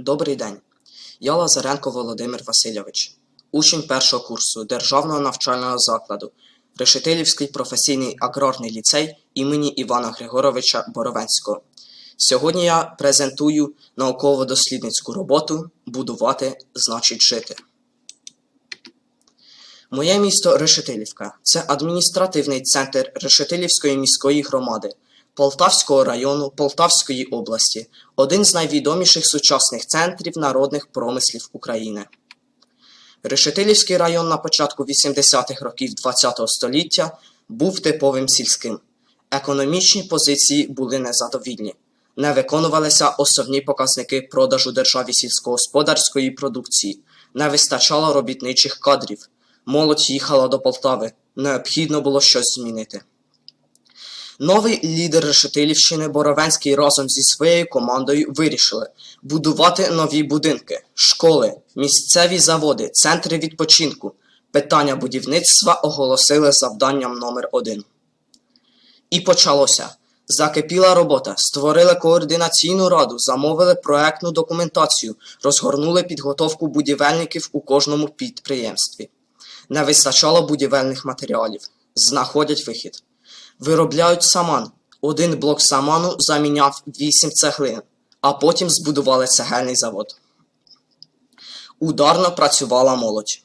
Добрий день. Я Лазаренко Володимир Васильович, учень першого курсу Державного навчального закладу Решетилівський професійний аграрний ліцей імені Івана Григоровича Боровенського. Сьогодні я презентую науково-дослідницьку роботу Будувати значить жити. Моє місто Решетилівка це адміністративний центр Решетилівської міської громади Полтавського району Полтавської області, один з найвідоміших сучасних центрів народних промислів України. Решетилівський район на початку 80-х років ХХ століття був типовим сільським. Економічні позиції були незадовільні. Не виконувалися основні показники продажу державі сільськогосподарської продукції, не вистачало робітничих кадрів. Молодь їхала до Полтави. Необхідно було щось змінити. Новий лідер Решетилівщини Боровенський разом зі своєю командою вирішили будувати нові будинки, школи, місцеві заводи, центри відпочинку. Питання будівництва оголосили завданням номер один. І почалося. Закипіла робота, створили координаційну раду, замовили проектну документацію, розгорнули підготовку будівельників у кожному підприємстві. Не вистачало будівельних матеріалів. Знаходять вихід. Виробляють саман. Один блок саману заміняв 8 цеглин, а потім збудували цегельний завод. Ударно працювала молодь.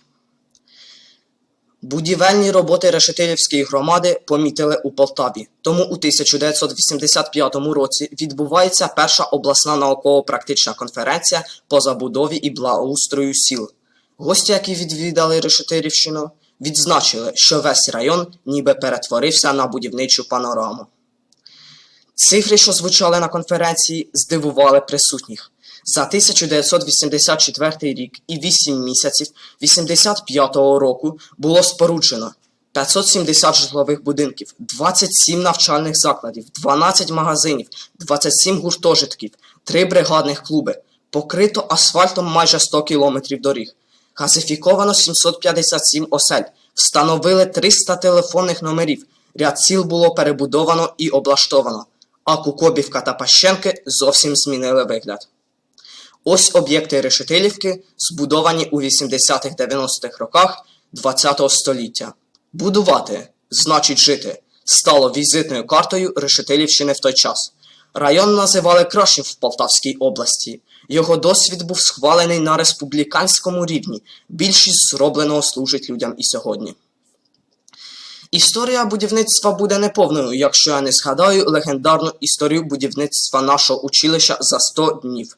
Будівельні роботи Решетилівської громади помітили у Полтаві. Тому у 1985 році відбувається перша обласна науково-практична конференція по забудові і благоустрою сіл. Гості, які відвідали Решетилівщину, відзначили, що весь район ніби перетворився на будівничу панораму. Цифри, що звучали на конференції, здивували присутніх. За 1984 рік і 8 місяців 85-го року було споруджено 570 житлових будинків, 27 навчальних закладів, 12 магазинів, 27 гуртожитків, 3 бригадних клуби, покрито асфальтом майже 100 кілометрів доріг, газифіковано 757 осель, встановили 300 телефонних номерів, ряд сіл було перебудовано і облаштовано, а Кукобівка та Пащенки зовсім змінили вигляд. Ось об'єкти Решетилівки, збудовані у 80-х-90-х роках ХХ століття. Будувати значить жити стало візитною картою Решетилівщини в той час. Район називали кращим в Полтавській області. Його досвід був схвалений на республіканському рівні. Більшість зробленого служить людям і сьогодні. Історія будівництва буде неповною, якщо я не згадаю легендарну історію будівництва нашого училища за 100 днів.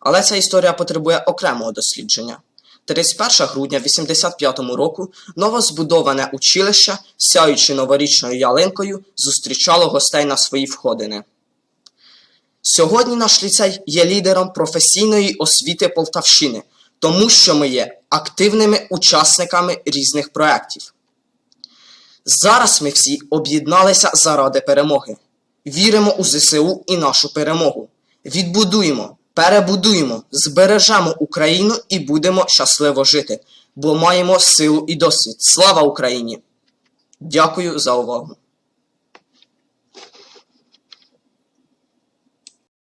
Але ця історія потребує окремого дослідження. 31 грудня 85 року новозбудоване училище, сяючи новорічною ялинкою, зустрічало гостей на свої входини. Сьогодні наш ліцей є лідером професійної освіти Полтавщини, тому що ми є активними учасниками різних проєктів. Зараз ми всі об'єдналися заради перемоги. Віримо у ЗСУ і нашу перемогу. Відбудуємо, перебудуємо, збережемо Україну і будемо щасливо жити, бо маємо силу і досвід. Слава Україні! Дякую за увагу!